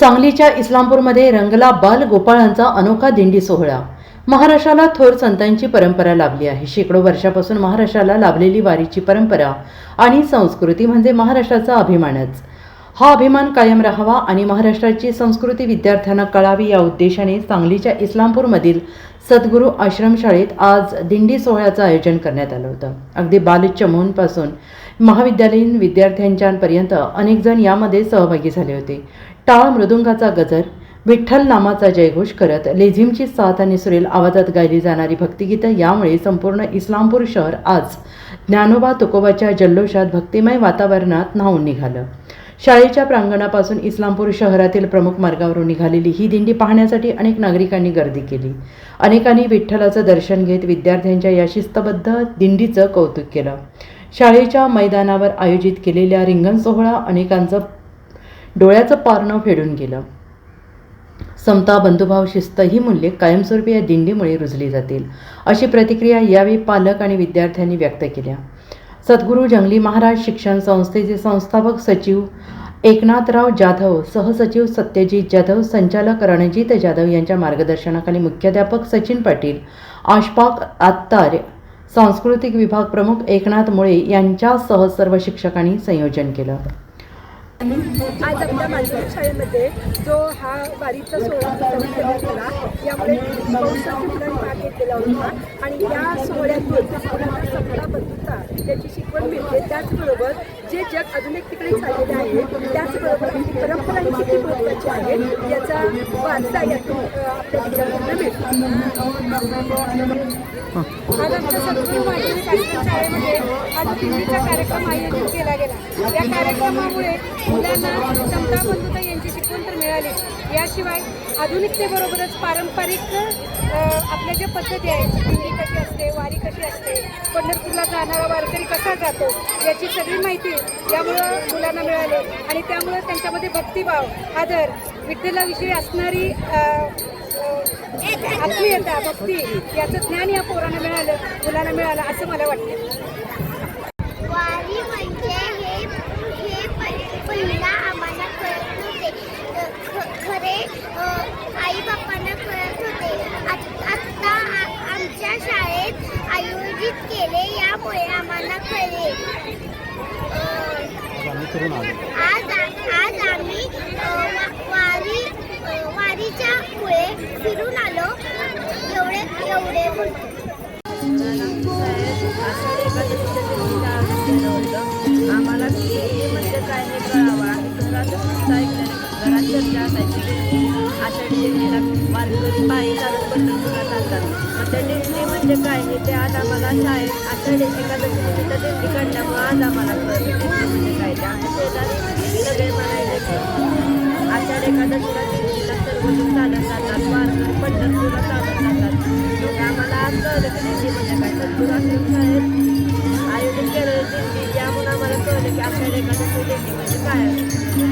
सांगलीच्या इस्लामपूरमध्ये रंगला बाल गोपाळांचा अनोखा दिंडी सोहळा. महाराष्ट्राला थोर संतांची परंपरा लाभली आहे. शेकडो वर्षापासून महाराष्ट्राला लाभलेली वारीची परंपरा आणि संस्कृती म्हणजे महाराष्ट्राचा अभिमानच. हा अभिमान कायम राहावा आणि महाराष्ट्राची संस्कृती विद्यार्थ्यांना कळावी या उद्देशाने सांगलीच्या इस्लामपूरमधील सद्गुरू आश्रमशाळेत आज दिंडी सोहळ्याचं आयोजन करण्यात आलं होतं. अगदी बालचमूंपासून महाविद्यालयीन विद्यार्थ्यांच्यापर्यंत अनेकजण यामध्ये सहभागी झाले होते. टाळ मृदुंगाचा गजर विठ्ठल नामाचा जयघोष करत लेझिमची साथ आणि सुरेल आवाजात गायली जाणारी भक्तिगीतं यामुळे संपूर्ण इस्लामपूर शहर आज ज्ञानोबा तुकोबाच्या जल्लोषात भक्तिमय वातावरणात न्हावून निघालं. शाळेच्या प्रांगणापासून इस्लामपूर शहरातील प्रमुख मार्गावरून निघालेली ही दिंडी पाहण्यासाठी अनेक नागरिकांनी गर्दी केली. अनेकांनी विठ्ठलाचं दर्शन घेत विद्यार्थ्यांच्या या शिस्तबद्ध दिंडीचं कौतुक केलं. शाळेच्या मैदानावर आयोजित केलेल्या रिंगण सोहळा अनेकांचं डोळ्याचं पारणं फेडून गेलं. समता बंधुभाव शिस्त ही मूल्ये कायमस्वरूपी या दिंडीमुळे रुजली जातील अशी प्रतिक्रिया यावेळी पालक आणि विद्यार्थ्यांनी व्यक्त केल्या. सद्गुरू जंगली महाराज शिक्षण संस्थेचे संस्थापक सचिव एकनाथराव जाधव सहसचिव सत्यजित जाधव संचालक रणजित जाधव यांच्या मार्गदर्शनाखाली मुख्याध्यापक सचिन पाटील आशपाक आत्तार सांस्कृतिक विभाग प्रमुख एकनाथ मुळे यांच्यासह सर्व शिक्षकांनी संयोजन केलं. आज आपल्या मालवण शाळेमध्ये जो हा वारीचा सोहळा प्रस्थापित करण्यात आला यामध्ये बहुसंख्य मुलांनी भाग घेतलेला होता. आणि या सोहळ्यातून मुलांना समता बंधुता याची शिकवण मिळते. त्याचबरोबर जे जग आधुनिक तिकडे चाललेले आहे त्याचबरोबर ही परंपरा ही किती महत्त्वाची आहे याचा वारसा यातून आपल्या विद्यार्थ्यांना मिळतो. आज आमच्या सद्गुरू माध्यमिक शाळेमध्ये आज दिंडीचा कार्यक्रम आयोजित केला गेला. या कार्यक्रमामुळे मुलांना समता बंधुता यांची शिकवण तर मिळाली याशिवाय आधुनिकतेबरोबरच पारंपरिक आपल्या ज्या पद्धती आहेत दिंडी कशी असते वारी कशी असते पंढरपूरला जाणारा वारकरी कसा जातो याची सगळी माहिती यामुळं मुलांना मिळाली. आणि त्यामुळं त्यांच्यामध्ये भक्तिभाव आदर विठ्ठलाविषयी असणारी आत्मीयता भक्ती याचं ज्ञान या पोरांना मिळालं मुलांना मिळालं असं मला वाटतं. आयोजित केले यामुळे आम्हाला कळले. आज आज आम्ही वारी वारीच्या मुळे फिरून आलो. एवढे एवढे आम्हाला म्हणजे काय हे कळावं घरात सुद्धा ऐकल्याने घरात चर्चा असायची आषाढी दिंडीला वारकरी पायी चालत पंढरपुरात जातात मग त्या दिंडी म्हणजे काय हे ते आज आम्हाला शाळेत आषाढी एकादशी निमित्त दिंडी काढल्यामुळं आज आम्हाला कळलं दिंडी म्हणजे काय ते आम्ही शेजारी सगळे म्हणायचे की आषाढ एकादशीला दिंडीला सर्वजण चालत जातात. वारकरी पंढरपूरला चालत जातात. म्हणजे आम्हाला आज कळलं की दिंडी म्हणजे काय? सद्गुरू आश्रम शाळेत. आयोजित केलेलं दिंडी यामुळे आम्हाला कळलं की आषाढ एकादशी दिंडी म्हणजे काय? आहे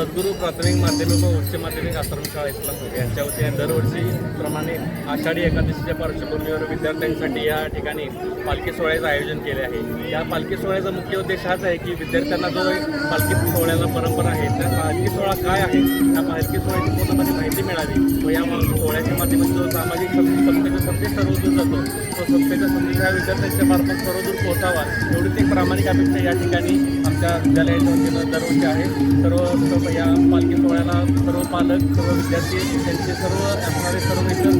सद्गुरू प्राथमिक माध्यमिक व उच्च माध्यमिक आश्रमशाळा इस्लामपूर यांच्या वतीने दरवर्षीप्रमाणे आषाढी एकादशीच्या पार्श्वभूमीवर विद्यार्थ्यांसाठी या ठिकाणी पालखी सोहळ्याचं आयोजन केले आहे. या पालखी सोहळ्याचा मुख्य उद्देश हाच आहे की विद्यार्थ्यांना जो पालखी सोहळ्याला परंपरा आहे त्या पालखी सोहळा काय आहे त्या पालखी सोहळ्याची पूर्णपणे माहिती मिळावी. व या सोहळ्याच्या माध्यमातून जो सामाजिक सं- संदेश सर्वदूर जातो तो समतेचा संदेश या विद्यार्थ्यांच्या मार्फत सर्वदूर पोहोचावा एवढीच एक प्रामाणिक अपेक्षा या ठिकाणी आमच्या विद्यालयाच्या वतीनं दरवर्षी आहे. सर्व या पालखी सोहळ्याला सर्व पालक सर्व विद्यार्थी त्यांचे सर्व असणारे सर्व इतर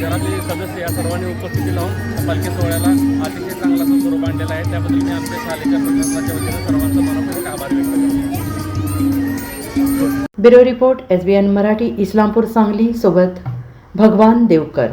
घरातले सदस्य या सर्वांनी उपस्थिती लावून पालखी सोहळ्याला अतिशय चांगला तो स्वरूप आणलेला आहे. त्याबद्दल मी आमच्या शालेच्या प्रशासनाच्या वतीनं सर्वांचा मनपूर्वक आभार व्यक्त करतो. Bureau report S B N Marathi Islampur Sangli सोबत भगवान देवकर.